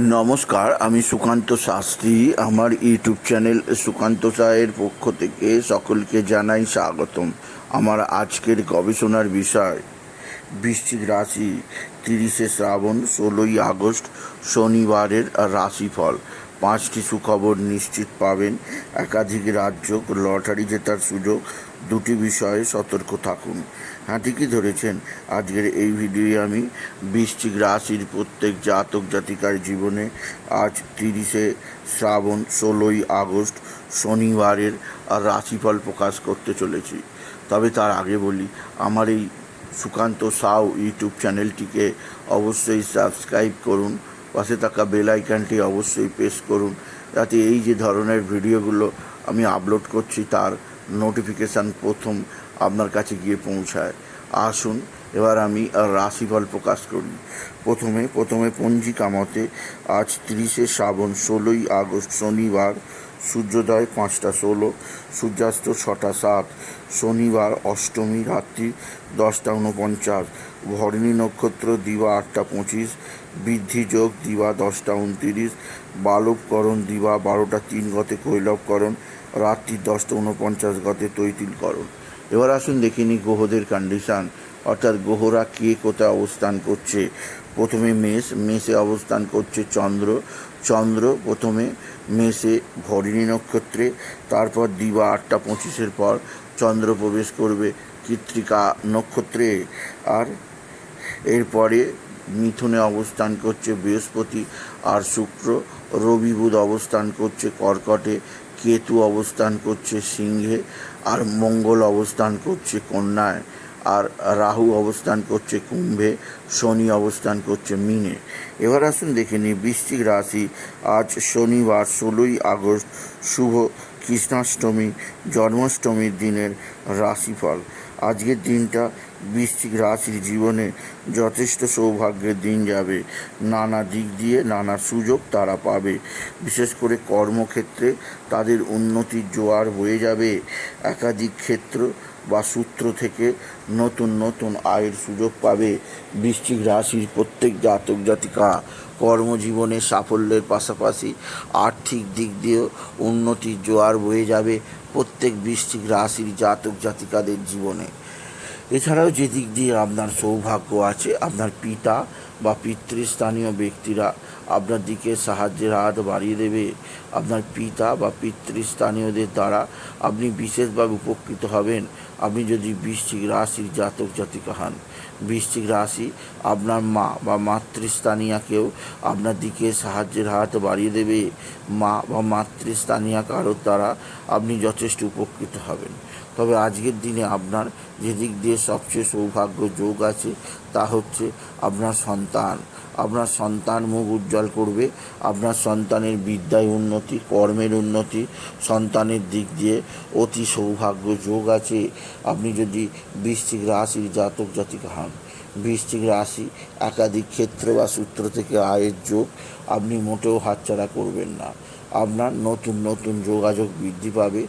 নমস্কার, আমি সুকান্ত শাস্ত্রী। আমার ইউটিউব চ্যানেল সুকান্ত সায়ের পক্ষ থেকে সকলকে জানাই স্বাগতম। আমার আজকের গবেষণার বিষয়, বৃশ্চিক রাশি, তিরিশে শ্রাবণ, ষোলোই আগস্ট, শনিবারের রাশিফল। পাঁচটি সুখবর নিশ্চিত পাবেন। একাধিক রাজ্য লটারি জেতার সুযোগ। দুটি বিষয়ে সতর্ক থাকুন। হ্যাঁ ঠিকই ধরেছেন। আজকের এই ভিডিওয়ে আমি বৃশ্চিক রাশির প্রত্যেক জাতক জাতিকার জীবনে আজ তিরিশে শ্রাবণ ষোলোই আগস্ট শনিবারের রাশিফল প্রকাশ করতে চলেছি। তবে তার আগে বলি, আমার এই সুকান্ত সাউ ইউটিউব চ্যানেলটিকে অবশ্যই সাবস্ক্রাইব করুন, পাশে থাকা বেল আইকনটি অবশ্যই প্রেস করুন, যাতে এই যে ধরনের ভিডিওগুলো আমি আপলোড করছি তার নোটিফিকেশান প্রথম আপনার কাছে গিয়ে পৌঁছায়। আসুন, এবার আমি রাশিফল প্রকাশ করি। প্রথমে প্রথমে পঞ্জিকা মতে আজ তিরিশে শ্রাবণ ষোলোই আগস্ট শনিবার সূর্যোদয় পাঁচটা ষোলো, সূর্যাস্ত ছটা সাত, শনিবার অষ্টমী রাত্রি দশটা উনপঞ্চাশ, ভরণী নক্ষত্র দিবা আটটা পঁচিশ, বৃদ্ধি যোগ দিবা দশটা উনতিরিশ, বালবকরণ দিবা বারোটা তিন গতে কৈলবকরণ, রাত্রি দশটা উনপঞ্চাশ গতে তৈতিলকরণ। এবার আসুন দেখে নিই গ্রহদের কন্ডিশান অর্থাৎ গ্রহরা কে কোথায় অবস্থান করছে? প্রথমে মেষ, মেষে অবস্থান করছে চন্দ্র। চন্দ্র প্রথমে মেষে ভরিণী নক্ষত্রে, তারপর দিবা আটটা পঁচিশের পর চন্দ্র প্রবেশ করবে কৃত্রিকা নক্ষত্রে। আর এরপরে মিথুনে অবস্থান করছে বৃহস্পতি আর শুক্র। রবি বুধ অবস্থান করছে কর্কটে। কেতু অবস্থান করছে সিংহে আর মঙ্গল অবস্থান করছে কন্যায় আর রাহু অবস্থান করছে কুম্ভে, শনি অবস্থান করছে মিনে। এবার আসুন দেখে নিই বৃশ্চিক রাশি। আজ শনিবার ষোলোই আগস্ট, শুভ কৃষ্ণাষ্টমী, জন্মাষ্টমীর দিনের রাশিফল। আজকের দিনটা বৃশ্চিক রাশির জীবনে যথেষ্ট সৌভাগ্যের দিন যাবে। নানা দিক দিয়ে নানা সুযোগ তারা পাবে। বিশেষ করে কর্মক্ষেত্রে তাদের উন্নতির জোয়ার হয়ে যাবে। একাধিক ক্ষেত্র বা সূত্র থেকে নতুন নতুন আয়ের সুযোগ পাবে বৃশ্চিক রাশির প্রত্যেক জাতক জাতিকা। কর্মজীবনের সাফল্যের পাশাপাশি আর্থিক দিক দিয়েও উন্নতির জোয়ার বয়ে যাবে প্রত্যেক বৃশ্চিক রাশির জাতক জাতিকাদের জীবনে। এছাড়াও যে দিক দিয়ে আপনার সৌভাগ্য আছে, আপনার পিতা বা পিতৃস্থানীয় ব্যক্তিরা আপনার দিকে সাহায্যের হাত বাড়িয়ে দেবে, আপনার পিতা বা পিতৃস্থানীয়দের দ্বারা আপনি বিশেষভাবে উপকৃত হবেন। আপনি যদি বৃশ্চিক রাশির জাতক জাতিকা হন, বৃশ্চিক রাশি আপনার মা বা মাতৃস্থানীয়াকেও আপনার দিকে সাহায্যের হাত বাড়িয়ে দেবে। মা বা মাতৃস্থানীয়া কারোর দ্বারা আপনি যথেষ্ট উপকৃত হবেন। তবে আজকের দিনে আপনার যে দিক দিয়ে সবচেয়ে সৌভাগ্য যোগ আছে, তা হচ্ছে আপনার সন্তান। আপনার সন্তান মুখ উজ্জ্বল করবে, আপনার সন্তানের বিদ্যায় উন্নতি, কর্মের উন্নতি, সন্তানের দিক দিয়ে অতি সৌভাগ্য যোগ আছে। আপনি যদি বৃশ্চিক রাশির জাতক জাতিকা হন বৃষ্টিক রাশি একাধিক ক্ষেত্র বা সূত্র থেকে আয়ের যোগ আপনি মোটেও হাতছাড়া করবেন না। আপনার নতুন নতুন যোগাযোগ বৃদ্ধি পাবে,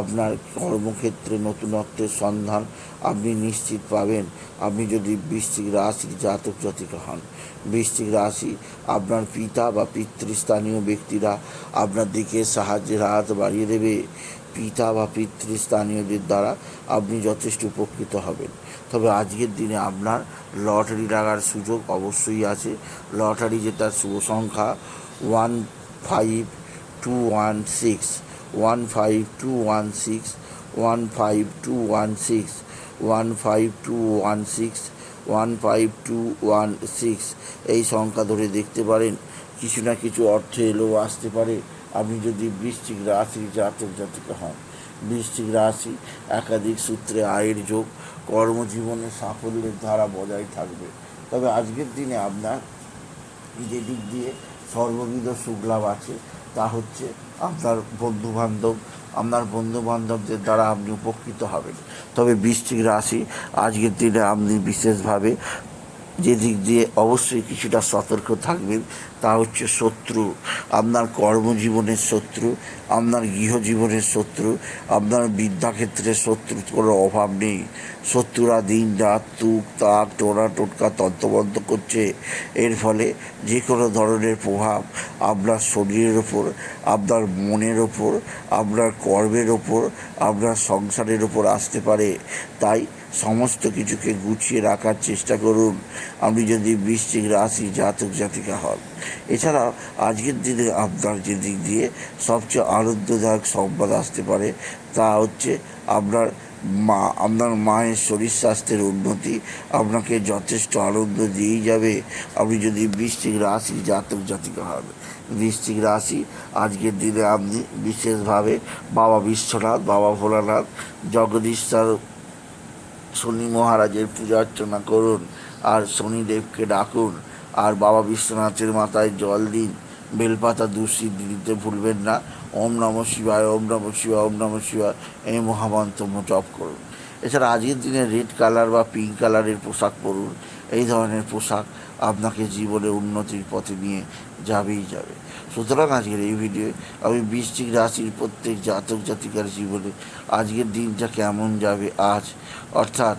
আপনার কর্মক্ষেত্রে নতুনত্বের সন্ধান আপনি নিশ্চিত পাবেন। আপনি যদি বৃশ্চিক রাশির জাতক জাতিকা হন, বৃশ্চিক রাশি আপনার পিতা বা পিতৃস্থানীয় ব্যক্তিরা আপনার দিকে সাহায্যের হাত বাড়িয়ে দেবে। পিতা বা পিতৃস্থানীয়দের দ্বারা আপনি যথেষ্ট উপকৃত হবেন। তবে আজকের দিনে আপনার লটারি লাগার সুযোগ অবশ্যই আছে। লটারি জেতার শুভ সংখ্যা one five two one six one five two one six one five two one six one five two one six one five two one six এই সংখ্যা ধরে দেখতে পারেন, কিছু না কিছু অর্থ এলেও আসতে পারে। আপনি যদি বৃষ্টিক রাশির জাতক জাতিকা হন বৃষ্টিক রাশি একাধিক সূত্রে আয়ের যোগ, কর্মজীবনে সাফল্যের ধারা বজায় থাকবে। তবে আজকের দিনে আপনার যে দিক দিয়ে সর্ববিধ সুখলাভ আছে তা হচ্ছে আপনার বন্ধুবান্ধব, আপনার বন্ধুবান্ধবদের দ্বারা আপনি উপকৃত হবেন। তবে বৃষ্টিক রাশি, আজকের দিনে আপনি বিশেষভাবে যে দিক দিয়ে অবশ্যই কিছুটা সতর্ক থাকবেন, তা হচ্ছে শত্রু, আপনার কর্মজীবনের শত্রু, আপনার গৃহজীবনের শত্রু, আপনার বিদ্যাক্ষেত্রে শত্রুর কোনো অভাব নেই। শত্রুরা দিন রাত তুক তাক, টোনা টোটকা তন্ত্রবন্ত করছে। এর ফলে যে কোনো ধরনের প্রভাব আপনার শরীরের ওপর, আপনার মনের ওপর, আপনার কর্মের ওপর, আপনার সংসারের ওপর আসতে পারে। তাই সমস্ত কিছুকে গুছিয়ে রাখার চেষ্টা করুন। আপনি যদি বৃশ্চিক রাশি, জাতক, জাতিকা হন। এছাড়া আজকের দিনে আপনার যে দিক দিয়ে সবচেয়ে আনন্দদায়ক সংবাদ আসতে পারে, তা হচ্ছে আপনার মা, আপনার মায়ের শরীর স্বাস্থ্যের উন্নতি আপনাকে যথেষ্ট আনন্দ দিয়েই যাবে। আপনি যদি বৃশ্চিক রাশি, জাতক, জাতিকা হন, বৃশ্চিক রাশি, আজকের দিনে আপনি বিশেষভাবে বাবা বিশ্বনাথ, বাবা ভোলানাথ জগদীশ্বর শনি মহারাজের পূজা অর্চনা করুন, আর শনিদেবকে ডাকুন, আর বাবা বিশ্বনাথের মাথায় জল দিন। বেলপাতা দুঃসিদ্ধি দিতে ভুলবেন না। ওম নম শিবায়, ওম নম শিবায়, ওম নম শিবায়, এই মহামন্ত্র জপ করুন। এছাড়া আজকের দিনে রেড কালার বা পিঙ্ক কালারের পোশাক পরুন। এই ধরনের পোশাক আপনাকে জীবনে উন্নতির পথে নিয়ে যাবেই যাবে। সুতরাং আজকের এই ভিডিও আমি বৃশ্চিক রাশির প্রত্যেক জাতক জাতিকার জীবনে আজকের দিনটা কেমন যাবে, আজ অর্থাৎ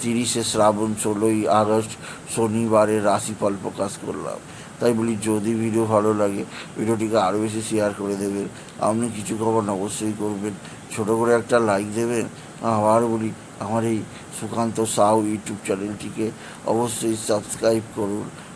তিরিশে শ্রাবণ, ষোলোই আগস্ট শনিবারের রাশিফল প্রকাশ করলাম। তাই বলি, যদি ভিডিও ভালো লাগে, ভিডিওটিকে আরও বেশি শেয়ার করে দেবেন। আপনি কিছু খবর অবশ্যই করবেন। ছোটো করে একটা লাইক দেবেন। আবার বলি, আমার এই সুকান্ত সাউ ইউটিউব চ্যানেলটিকে অবশ্যই সাবস্ক্রাইব করুন।